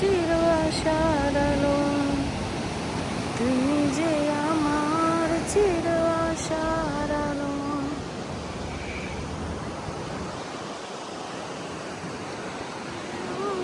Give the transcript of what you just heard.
চির আশার